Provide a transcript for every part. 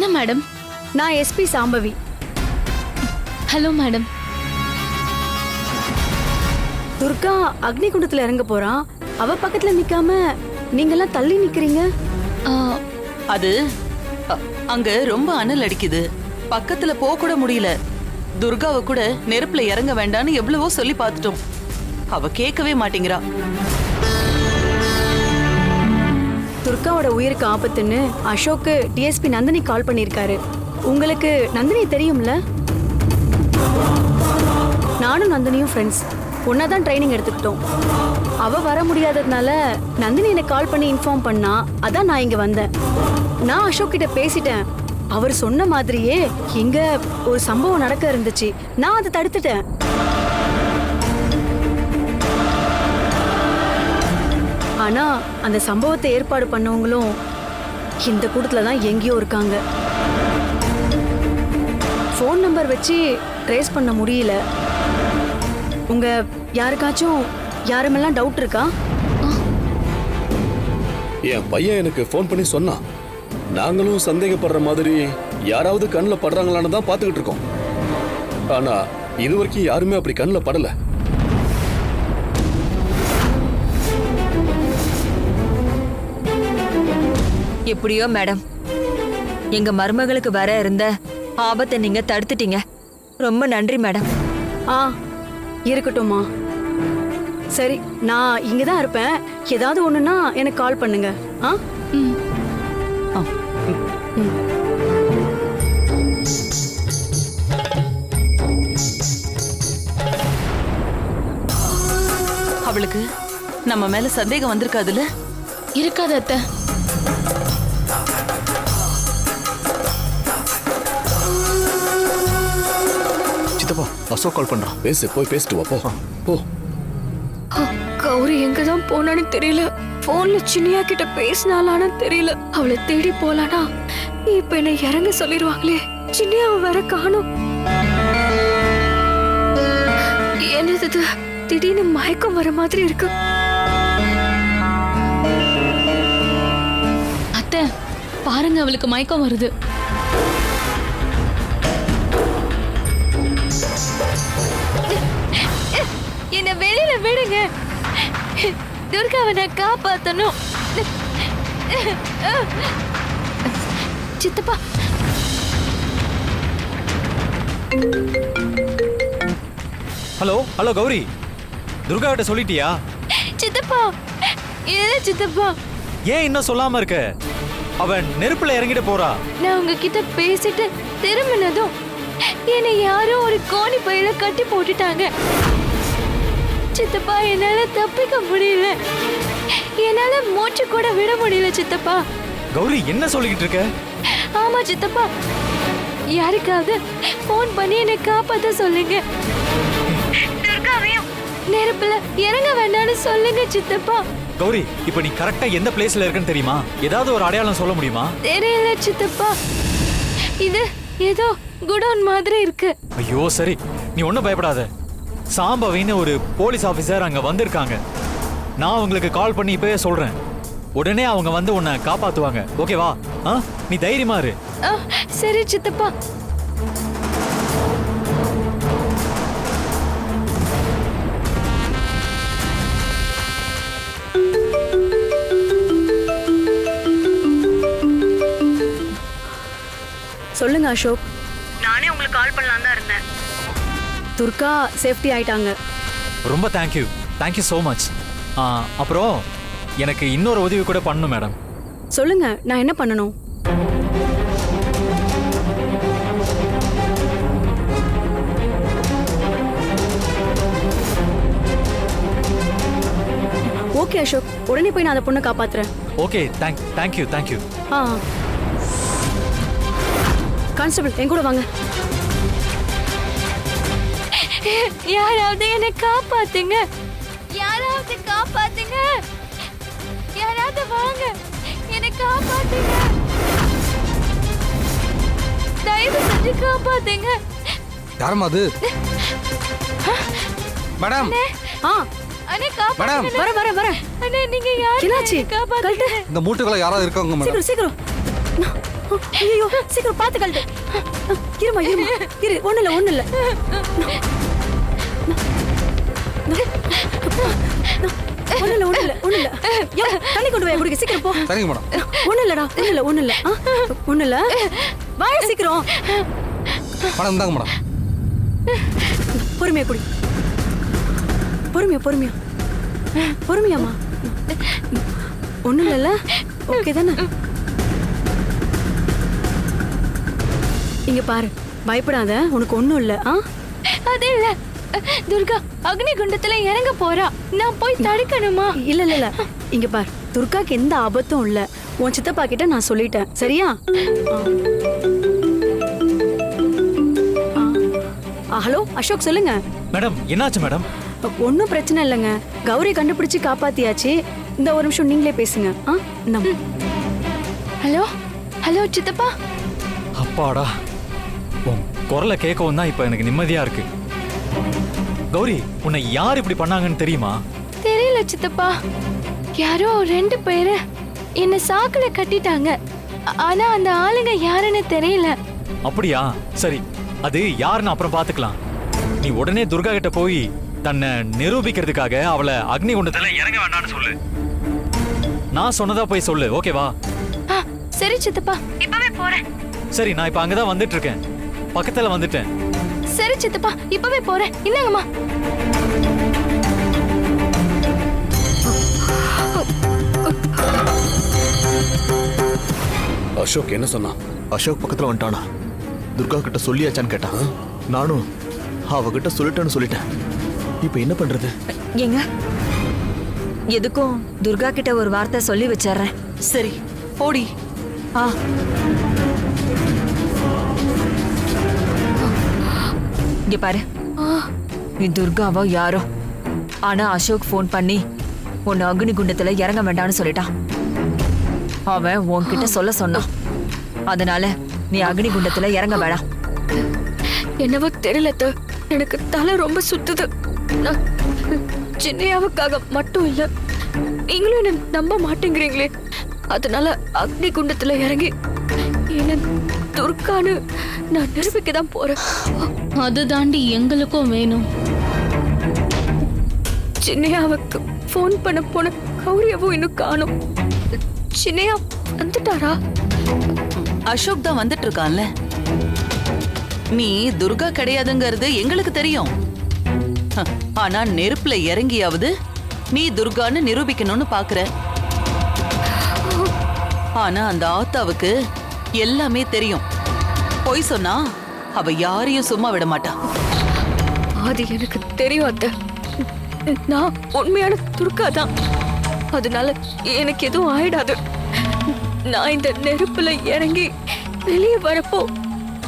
என்ன மேடம் நான் SP Shambhavi. Hello madam Durga அக்னி குண்டத்துல இறங்க போறான் அவ பக்கத்துல நிக்காம நீங்கெல்லாம் தள்ளி நிக்கிறீங்க? அது அங்க ரொம்ப அனல் அடிக்குது. பக்கத்துல போக கூட முடியல. துர்காவை கூட நெருப்புல இறங்க வேண்டாம்னு எவ்வளவோ சொல்லி பார்த்துட்டோம். அவ கேட்கவே மாட்டேங்கிறா. துர்காவோட உயிருக்கு ஆபத்துன்னு அசோக்கு டிஎஸ்பி நந்தினி கால் பண்ணியிருக்காரு. உங்களுக்கு நந்தினி தெரியும்ல? நானும் நந்தினியும் ஃப்ரெண்ட்ஸ் ஒன்னா தான் ட்ரைனிங் எடுத்துக்கிட்டோம். அவ வர முடியாததுனால நந்தினி எனக்கு கால் பண்ணி இன்ஃபார்ம் பண்ணா அதான் நான் இங்க வந்தேன். நான் அசோக் கிட்ட பேசிட்டேன். அவர் சொன்ன மாதிரியே இங்க ஒரு சம்பவம் நடக்க இருந்துச்சு. நான் அதை தடுத்துட்டேன். ஆனா அந்த சம்பவத்தை ஏற்பாடு பண்ணவங்களும் இந்த கூட்டத்துல தான் எங்கேயோ இருக்காங்க. ஃபோன் நம்பர் வச்சு ட்ரேஸ் பண்ண முடியல. உங்க யாருக்காச்சும் யாருமெல்லாம் டவுட் இருக்கா? என் பையன் எனக்கு ஃபோன் பண்ணி சொன்னான். நாங்களும் சந்தேகப்படுற மாதிரி யாராவது கண்ணில் படுறாங்களான்னு தான் பார்த்துக்கிட்டு இருக்கோம். ஆனா இது வரைக்கும் யாருமே அப்படி கண்ணில் படலை. எப்படியோ மேடம். எங்க மருமகளுக்கு வர இருந்த ஆபத்தை நீங்க தடுத்துட்டீங்க. ரொம்ப நன்றி மேடம். ஆ இருக்கட்டும்மா. சரி நான் இங்க தான் இருப்பேன். ஏதாவது ஒண்ணுன்னா எனக்கு கால் பண்ணுங்க. ஆ? ம், ஆ, ம். அவளுக்கு நம்ம மேல சந்தேகம் வந்திருக்காதுல்ல? இருக்காது அத்தை. சித்தப்பா அசோக் கால் பண்றான் பேசு போய் பேசிட்டு வா போ. போ. கௌரி எங்க தான் போனான்னு தெரியல. போன்ல சின்னியா கிட்ட பேசினாலான்னு தெரியல. அவளை தேடி போலானா? இப்ப என்ன இறங்க சொல்லிருவாங்களே. சின்னியாவை வேற காணும். என்னது? திடீர்னு மயக்கம் வர மாதிரி இருக்கு. அத்தை பாருங்க அவளுக்கு மயக்கம் வருது. விடுங்க. துர்காவை நான் காப்பாத்தணும். சித்தப்பா. Hello hello Gowri. துர்கா கிட்ட சொல்லிட்டியா? சித்தப்பா ஏ சித்தப்பா? ஏன் இன்னும் சொல்லாம இருக்க? அவன் நெருப்புல இறங்கிட்டு போறா. நான் உங்ககிட்ட பேசிட்டு திரும்பினதும் என்னை யாரோ ஒரு கோணி பையில கட்டி போட்டுட்டாங்க. சித்தப்பா என்னால தப்பிக்க முடியல. என்னால மூச்சு கூட விட முடியல சித்தப்பா. கௌரி என்ன சொல்லிக்கிட்டு இருக்க? ஆமா சித்தப்பா. யாருக்காவது ஃபோன் பண்ணி என்னை காப்பாத்த சொல்லுங்க. துர்காவையும் நெருப்புல இறங்க வேண்டாம்னு சொல்லுங்க சித்தப்பா. கௌரி இப்ப நீ கரெக்டா எந்த பிளேஸ்ல இருக்கன்னு தெரியுமா? ஏதாவது ஒரு அடையாளம் சொல்ல முடியுமா? தெரியல சித்தப்பா. இது ஏதோ குடோன் மாதிரி இருக்கு. ஐயோ சரி. நீ ஒன்றும் பயப்படாத. சாம்பவின்னு ஒரு போலீஸ் ஆபீசர் அங்க வந்திருக்காங்க. நான் உங்களுக்கு கால் பண்ணி இப்பவே சொல்றேன். உடனே அவங்க வந்து உன்னை காப்பாத்துவாங்க. ஓகேவா ஆ? நீ தைரியமா இரு. சரி சித்தப்பா. சொல்லுங்க அசோக். நானே உங்களுக்கு கால் பண்ணலாம் தான் இருந்தேன். துர்கா சேஃப்டி ஆயிட்டாங்க. ரொம்ப தேங்க்யூ தேங்க்யூ ஸோ மச் அப்புறம் எனக்கு இன்னொரு உதவி கூட பண்ணணும் மேடம் சொல்லுங்க நான் என்ன பண்ணணும்? ஓகே அசோக் உடனே போய் நான் அந்த பொண்ணை காப்பாத்துறேன். Okay thank thank you thank you ah. Constable என் கூட வாங்க. யாராவது என்னை காப்பாத்துங்க. யாராவது காப்பாத்துங்க. யாராவது வாங்க. என்னை காப்பாத்துங்க. தயவு செஞ்சு காப்பாத்துங்க. யாரம்மா அது? மேடம். ஆ. அண்ணே காப்பாத்துங்க. மேடம். வர வர வர அண்ணே நீங்க யாரு? என்னாச்சு? காப்பாத்துங்க. கழட்டு. இந்த மூட்டுக்குள்ள யாராவது இருக்காங்க மேடம். சீக்கிரம் சீக்கிரம். ஐயோ சீக்கிரம் பார்த்து கழட்டு. இருமா இருமா இரு ஒண்ணு இல்ல ஒண்ணு இல்ல ஒண்ணு இல்ல ஒண்ணு இல்ல ஒண்ணு இல்ல யோ, தண்ணி கொண்டு போய் குடிக்க சீக்கிரம் போ. சரிங்க மேடம் ஒண்ணு இல்லடா ஒண்ணு இல்ல ஒண்ணு இல்ல ஒண்ணு இல்ல வாய சீக்கிரம். மேடம் இந்தாங்க மேடம். பொறுமையா குடி. பொறுமையா பொறுமையா. பொறுமையாம்மா. ஒண்ணும் இல்லைல்ல ஓகே தானே? இங்க பாரு பயப்படாத உனக்கு ஒண்ணும் இல்ல ஆ? அது இல்ல. துர்கா அக்னி குண்டத்துல இறங்க போறா. நான் போய் தடுக்கணுமா? இல்ல இல்ல இல்ல. இங்க பாரு. துர்காக்கு எந்த ஆபத்தும் இல்ல. உன் சித்தப்பா கிட்ட நான் சொல்லிட்டேன். சரியா? ஹலோ அசோக் சொல்லுங்க. மேடம் என்னாச்சு மேடம்? ஒன்றும் பிரச்சனை இல்லைங்க. கௌரி கண்டுபிடிச்சு காப்பாத்தியாச்சு. இந்த ஒரு நிமிஷம் நீங்களே பேசுங்க. ஆ. ஹலோ? ஹலோ சித்தப்பா? அப்பாடா. உன் குரலை கேட்கவும் தான் இப்போ எனக்கு நிம்மதியா இருக்கு. கௌரி உன்னை யார் இப்படி பண்ணாங்கன்னு தெரியுமா? தெரியல சித்தப்பா. யாரோ ரெண்டு பேரு என்ன சாக்குல கட்டிட்டாங்க. ஆனா அந்த ஆளுங்க யாருன்னு தெரியல. அப்படியா? சரி அது யாருன்னு அப்புறம் பார்த்துக்கலாம் நீ உடனே துர்கா கிட்ட போய் தன்னை நிரூபிக்கிறதுக்காக அவளை அக்னி குண்டத்துல இறங்க வேண்டாம்னு சொல்லு. நான் சொன்னதா போய் சொல்லு ஓகேவா சரி சித்தப்பா. இப்பவே போறேன். சரி நான் இப்போ அங்கதான் வந்துட்டு இருக்கேன். பக்கத்துல வந்துட்டேன். சரி சித்தப்பா இப்பவே போறேன். இந்தாங்கம்மா. அசோக் என்ன சொன்னான்? அசோக் பக்கத்துல வந்துட்டானா? துர்கா கிட்ட சொல்லியாச்சான்னு கேட்டான். நானும் அவகிட்ட சொல்லிட்டேன்னு சொல்லிட்டேன். இப்போ என்ன பண்றது? ஏங்க எதுக்கும் துர்கா கிட்ட ஒரு வார்த்தை சொல்லி வச்சிடுறேன். சரி போடி. ஆ. இங்க பாரு. நீ துர்காவோ யாரோ. ஆனா அசோக் ஃபோன் பண்ணி உன்னை அக்னி குண்டத்துல இறங்க வேண்டாம்னு சொல்லிட்டான் அவன் உன்கிட்ட சொல்ல சொன்னான். அதனால நீ அக்னி குண்டத்துல இறங்க வேணாம் என்னவோ தெரியல. எனக்கு தலை ரொம்ப சுத்துது. சின்னையாவுக்காக மட்டும் இல்ல நீங்களும் என்ன நம்ப மாட்டேங்கிறீங்களே. அதனால அக்னி குண்டத்துல இறங்கி என்ன துர்கான்னு நான் நிரூபிக்க தான் போறேன். அது தாண்டி எங்களுக்கும் வேணும். சின்னையாவுக்கு ஃபோன் பண்ண போன கௌரியவும் இன்னும் காணும். சின்னையா வந்துட்டாரா? அசோக் தான் வந்துட்டு இருக்கான்ல நீ துர்கா கிடையாதுங்கிறது எங்களுக்கு தெரியும். ஆனா நெருப்புல இறங்கியாவது நீ துர்கான்னு நிரூபிக்கணும்னு பாக்குற. ஆனா அந்த ஆத்தாவுக்கு எல்லாமே தெரியும். பொய் சொன்னா அவ யாரையும் சும்மா விட மாட்டா. அது எனக்கு தெரியும் அத்தை. நான் உண்மையான துர்கா தான். அதனால எனக்கு எதுவும் ஆயிடாது. நான் இந்த நெருப்புல இறங்கி வெளியே வரப்போ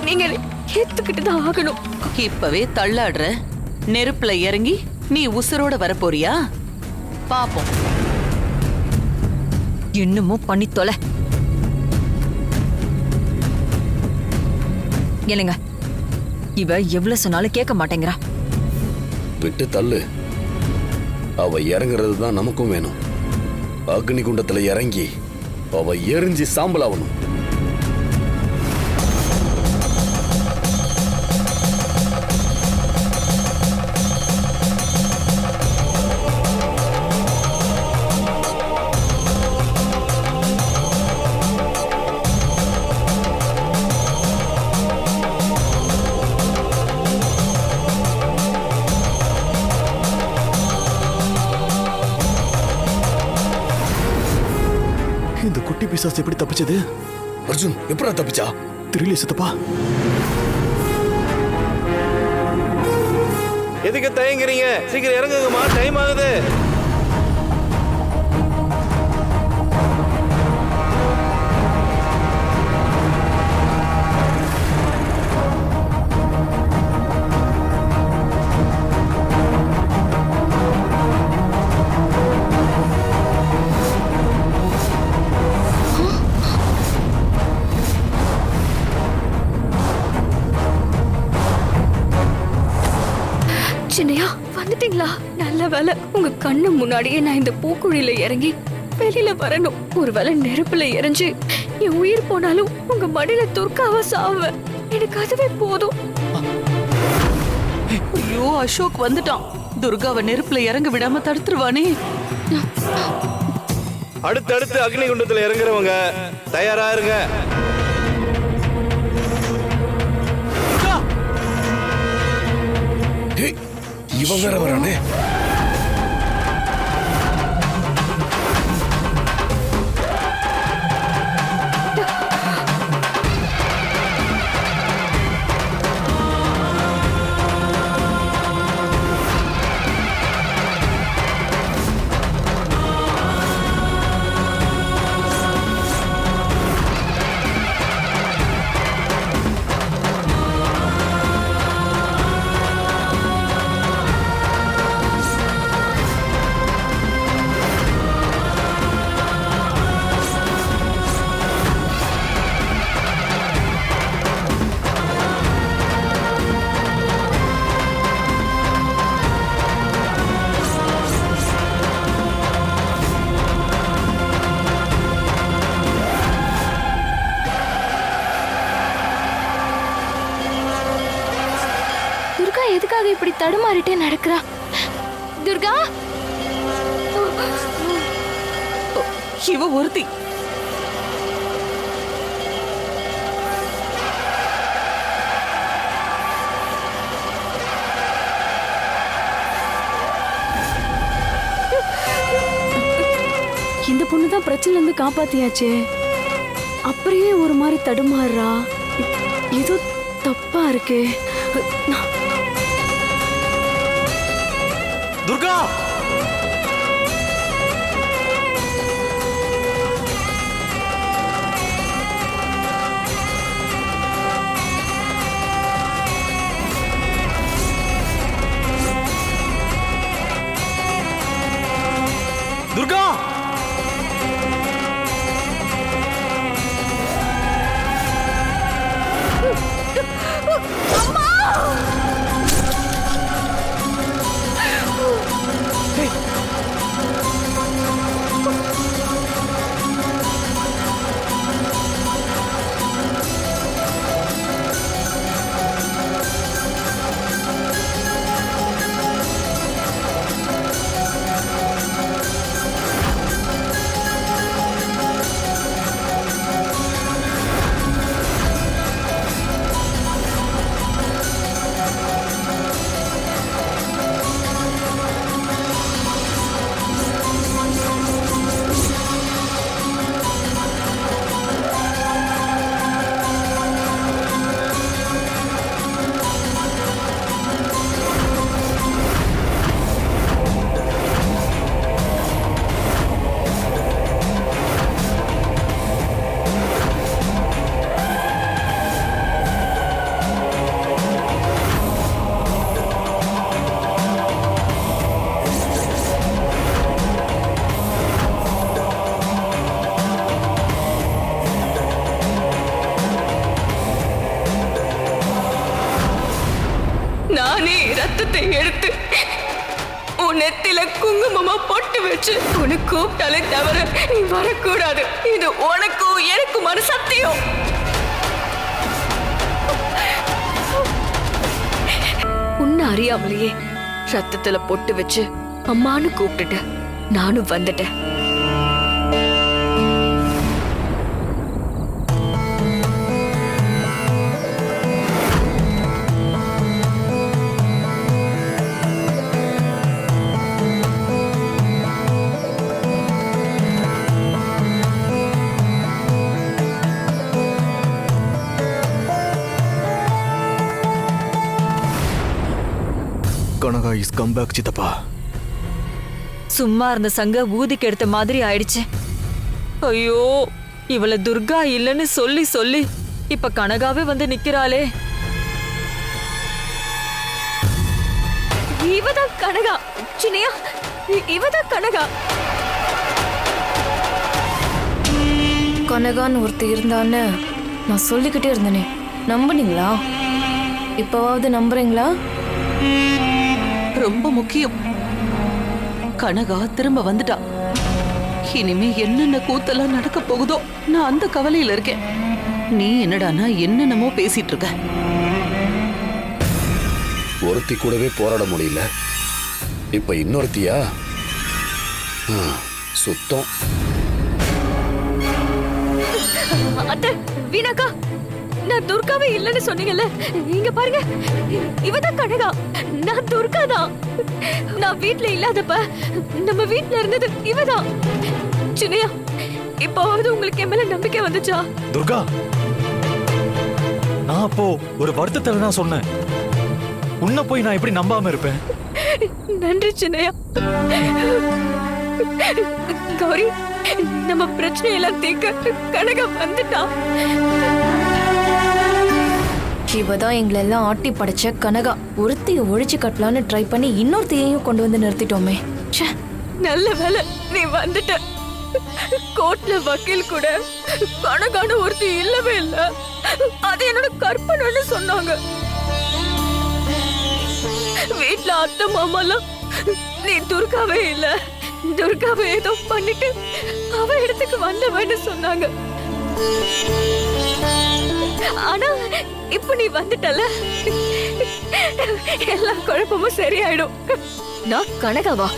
நீங்க ஏத்துக்கிட்டு தான் ஆகணும். இப்பவே தள்ளாடுற. நெருப்புல இறங்கி நீ உசுரோட வரப்போறியா? பாப்போம். இன்னமும் பண்ணி தொலை. இல்லைங்க. இவ எவ்வளவு சொன்னாலும் கேட்க மாட்டேங்கிறா. விட்டு தள்ளு. அவ இறங்குறது தான் நமக்கும் வேணும். அக்னி குண்டத்துல இறங்கி அவ எரிஞ்சு சாம்பல் ஆகணும் பிசாசு எப்படி தப்பிச்சது? அர்ஜுன் எப்படா தப்பிச்சா? தெரியல சித்தப்பா. எதுக்கு தயங்குறீங்க? சீக்கிரம் இறங்குங்கம்மா டைம் ஆகுது. அதனால உங்க கண்ணு முன்னாடியே நான் இந்த பூக்குழியில இறங்கி வெளியில வரணும். ஒருவேளை நெருப்புல எரிஞ்சு என் உயிர் போனாலும் உங்க மடியில துர்க்காவ சாவேன் எனக்கு அதுவே போதும். ஐயோ அசோக் வந்துட்டான். துர்காவை நெருப்புல இறங்க விடாம தடுத்துருவானே. அடுத்தடுத்து அக்னி குண்டத்துல இறங்குறவங்க தயாரா இருங்க. வேற வரானே. இந்த பொண்ணு பிரச்சனைல இருந்து காப்பாத்தியாச்சே. அப்படியே ஒரு மாதிரி தடுமாறுறா ஏதோ தப்பா இருக்கே. துர்கா! உன் நெத்தில குங்குமமா பொட்டு வச்சு உன்னை கூப்பிட்டாலே தவிர நீ வரக்கூடாது. இது உனக்கும் எனக்குமான சத்தியம். உன்னை அறியாமலேயே ரத்தத்துல பொட்டு வச்சு அம்மான்னு கூப்பிட்டுட்டேன். நானும் வந்துட்டேன். கனகா இஸ் கம் பேக் சித்தப்பா. சும்மா இருந்த சங்க ஊதிக்கு எடுத்த மாதிரி ஆயிடுச்சு. ஐயோ இவள துர்கா இல்லைன்னு சொல்லி சொல்லி இப்ப கனகாவே வந்து நிக்கிறாளே. இவதான் கனகா சின்னையா இ- இவதான் கனகா. கனகான்னு ஒருத்தி இருந்தான்னு நான் சொல்லிக்கிட்டே இருந்தேனே. நம்புனீங்களா? இப்போவாவது நம்புறீங்களா? ரொம்ப முக்கியம். கனகா திரும்ப வந்துட்டா. இனிமே என்னென்ன கூத்தெல்லாம் நடக்க போகுதோ நான் அந்த கவலையில இருக்கேன். நீ என்னடானா என்னென்னமோ பேசிட்டு இருக்க. ஒருத்தி கூடவே போராட முடியல. இப்ப இன்னொருத்தியா? சுத்தம். அத்தை வீணாக்கா. நான் துர்காவே இல்லைன்னு சொன்னீங்கல்ல இங்க பாருங்க. இவதான் கனகா. நான் துர்கா தான் நான் வீட்ல இல்லாதப்ப நம்ம வீட்ல இருந்தது இவதான். சின்னையா இப்போவாவது உங்களுக்கு என் மேல நம்பிக்கை வந்துச்சா? துர்கா நான் அப்போ ஒரு வருத்தத்துல தான் சொன்னேன். உன்னை போய் நான் எப்படி நம்பாம இருப்பேன்? நன்றி சின்னையா. கௌரி நம்ம பிரச்சனையெல்லாம் தீர்க்க கனகா வந்துட்டா. இவ தான் எங்களை எல்லாம் ஆட்டி படைச்ச கனகா. ஒருத்தைய ஒழிச்சு கட்டலான்னு ட்ரை பண்ணி இன்னொருத்தையும் கொண்டு வந்து நிறுத்திட்டோமே. ச்சே. நல்ல வேலை நீ வந்துட்ட. கோர்ட்ல வக்கீல் கூட கணக்கான ஒருத்தி இல்லவே இல்ல. அது என்னோட கற்பனைன்னு சொன்னாங்க. வீட்ல அத்தை மாமாலாம் நீ துர்காவே இல்ல. துர்காவை ஏதோ பண்ணிட்டு அவ இடத்துக்கு வந்தவன்னு சொன்னாங்க. ஆனா இப்ப நீ வந்துட்டல எல்லா குழப்பமும் சரியாயிடும். நான் கனகாவா?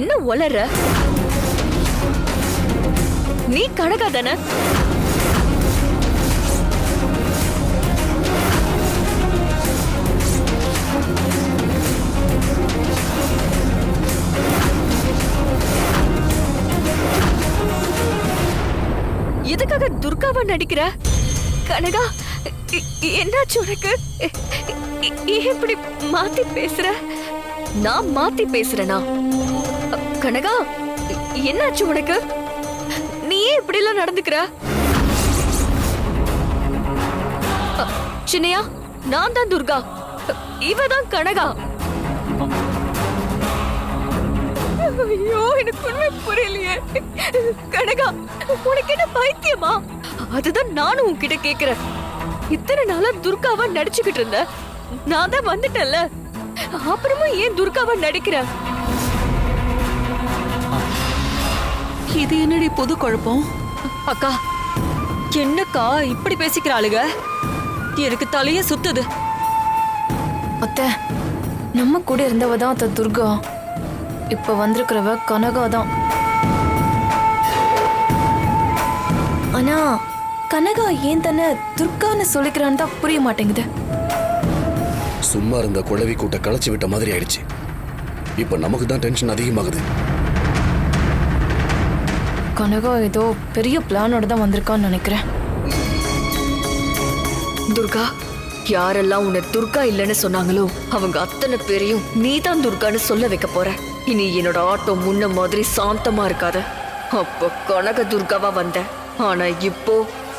என்ன உளற? நீ கனகா தானே? எதுக்காக துர்காவா நடிக்கிற? கனகா என்னாச்சு உனக்கு? எப்படி இப்படி மாத்தி பேசுற? நான் மாத்தி பேசுறேனா? கனகா என்னாச்சு உனக்கு? நீ ஏன் இப்படி எல்லாம் நடந்துக்கிற? சின்னையா நான் தான் துர்கா. இவ தான் கனகா. ஐயோ எனக்கு உண்மை புரியலையே. கனகா உனக்கு என்ன பைத்தியமா? அதுதான் நானும் உன்கிட்ட கேக்குறேன். இத்தனை நாளா துர்காவா நடிச்சுக்கிட்டு இருந்த? நான் தான் வந்துட்டேன்ல. அப்புறமும் ஏன் துர்காவா நடிக்கிற? இது என்னடி புது குழப்பம்? அக்கா என்னக்கா இப்படி பேசிக்கிறாளுக எனக்கு தலையே சுத்துது. அத்தை நம்ம கூட இருந்தவ தான் அத்தை துர்கா. இப்ப வந்திருக்கிறவ கனகா தான். ஆனா கனகா ஏன் தானே துர்கான்னு சொல்லிக்கிறான்னு தான் புரிய மாட்டேங்குது. சும்மா இருந்த குழவி கூட்ட களைச்சு விட்ட மாதிரி ஆயிடுச்சு. இப்ப நமக்கு தான் டென்ஷன் அதிகமாகுது. கனகா ஏதோ பெரிய பிளானோட தான் வந்திருக்கான்னு நினைக்கிறேன். துர்கா யாரெல்லாம் உன்னை துர்கா இல்லைன்னு சொன்னாங்களோ அவங்க அத்தனை பேரையும் நீ தான் துர்கான்னு சொல்ல வைக்க போற. இனி என்னோட ஆட்டோ முன்ன மாதிரி சாந்தமா இருக்காத. அப்போ கனக துர்காவா வந்த. ஆனா இப்போ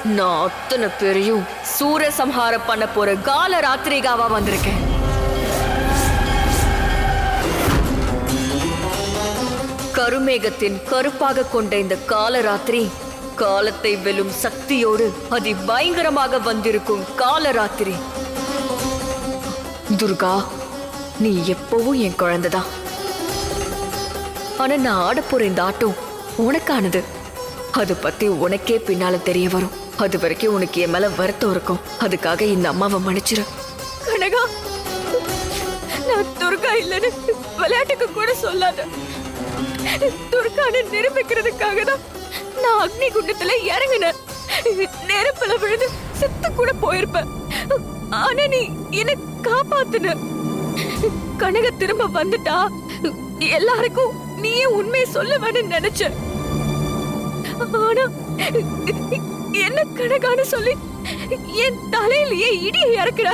நான் அத்தனை பேரையும் சூரசம்ஹாரம் பண்ண போற கால ராத்திரிகாவா வந்திருக்கேன். கருமேகத்தின் கருப்பாக கொண்ட இந்த காலராத்திரி காலத்தை வெல்லும் சக்தியோடு அதி பயங்கரமாக வந்திருக்கும் காலராத்திரி துர்கா நீ எப்பவும் என் குழந்தைதான் ஆனா நான் ஆடப்போற இந்த ஆட்டம் உனக்கானது. அது பத்தி உனக்கே பின்னால தெரிய வரும். அது வரைக்கும் உனக்கு என் மேல வருத்தம் இருக்கும். அதுக்காக இந்த அம்மாவை மன்னிச்சிரு. கனகா நான் துர்கா இல்லைன்னு விளையாட்டுக்கு கூட சொல்லாத. துர்கான்னு நிரூபிக்கிறதுக்காக தான் நான் அக்னி குண்டத்துல இறங்கினேன் நெருப்புல விழுந்து செத்து கூட போயிருப்பேன். ஆனா நீ என்ன காப்பாத்துன. கனக திரும்ப வந்துட்டா. எல்லாருக்கும் நீயே உண்மையை சொல்லுவேன்னு நினைச்ச ஆனா என்ன கனகான்னு சொல்லி என் தலையிலேயே இடியை இறக்குற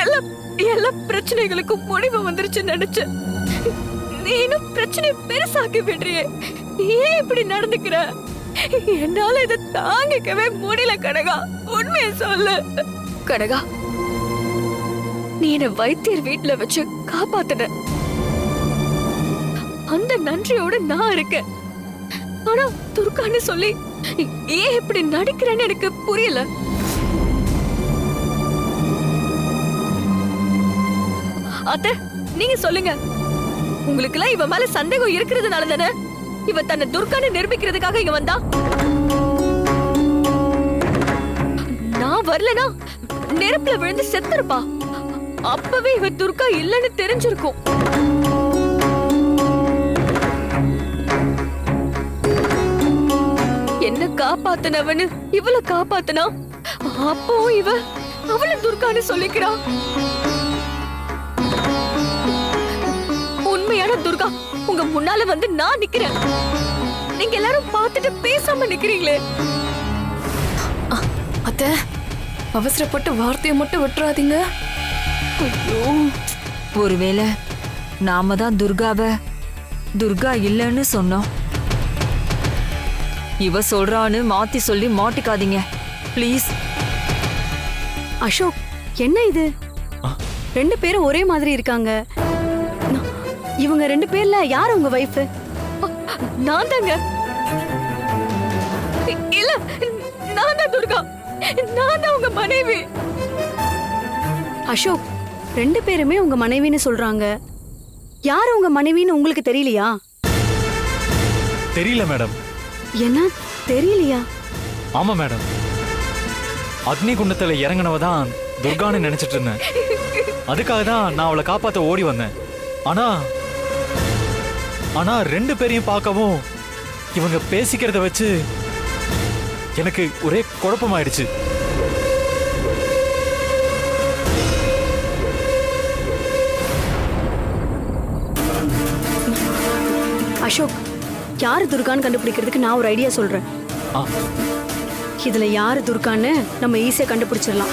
எல்லா எல்லா பிரச்சனைகளுக்கும் முடிவு வந்துருச்சுன்னு நினைச்சேன். நீ இன்னும் பிரச்சனை பெருசாக்கி விடுறியே. ஏன் இப்படி நடந்துக்கிற? என்னால இதை தாங்கிக்கவே முடியல கனகா. உண்மையை சொல்லு. கனகா நீ என்ன வைத்தியர் வீட்டுல வச்சு காப்பாத்துன. அந்த நன்றியோட நான் இருக்கேன். ஆனா துர்கான்னு சொல்லி ஏன் இப்படி நடிக்கிறேன்னு எனக்கு புரியல. அத்த நீங்க சொல்லுங்க. உங்களுக்கு எல்லாம் இவ மேல சந்தேகம் இருக்கிறதுனால தானே இவ தன்னை துர்கான்னு நிரூபிக்கிறதுக்காக இங்க வந்தா? நான் வரலனா நெருப்புல விழுந்து செத்துருப்பா. அப்பவே இவ துர்கா இல்லைன்னு தெரிஞ்சிருக்கும். என்ன காப்பாத்துனவன்னு இவள காப்பாத்துனா? அப்போ இவ அவள துர்கான்னு சொல்லிக்கிறா. உண்மையான துர்கா உங்க முன்னால வந்து நான் நிக்கிறேன். நீங்க எல்லாரும் பார்த்துட்டு பேசாம நிக்கிறீங்களே. அத்த அவசரப்பட்டு வார்த்தையை மட்டும் விட்டுறாதீங்க. ஒருவேளை நாம தான் துர்காவை துர்கா இல்லைன்னு சொன்னோம். இவ சொல்றான்னு மாத்தி சொல்லி மாட்டிக்காதீங்க. ப்ளீஸ் அசோக் என்ன இது? ரெண்டு பேரும் ஒரே மாதிரி இருக்காங்க. இவங்க ரெண்டு பேர்ல யார் உங்க வைஃப் நான் தாங்க. இல்ல நான் தான் துர்கா. நான் தான் உங்க மனைவி. அசோக் ரெண்டு பேருமே உங்க மனைவின்னு சொல்றாங்க. யார் உங்க மனைவின்னு உங்களுக்கு தெரியலையா? தெரியல மேடம். என்ன? தெரியலையா? ஆமா மேடம். அக்னி குண்டத்துல இறங்கினவ தான் துர்கான்னு நினைச்சிட்டு இருந்தேன். அதுக்காக தான் நான் அவளை காப்பாத்த ஓடி வந்தேன். ஆனா ஆனா ரெண்டு பேரையும் பார்க்கவும் இவங்க பேசிக்கிறத வச்சு எனக்கு ஒரே குழப்பமாயிடுச்சு. அசோக் யார் துர்கான்னு கண்டுபிடிக்கிறதுக்கு நான் ஒரு ஐடியா சொல்றேன். ஆ. இதுல யாரு துர்கான்னு நம்ம ஈஸியா கண்டுபிடிச்சிடலாம்.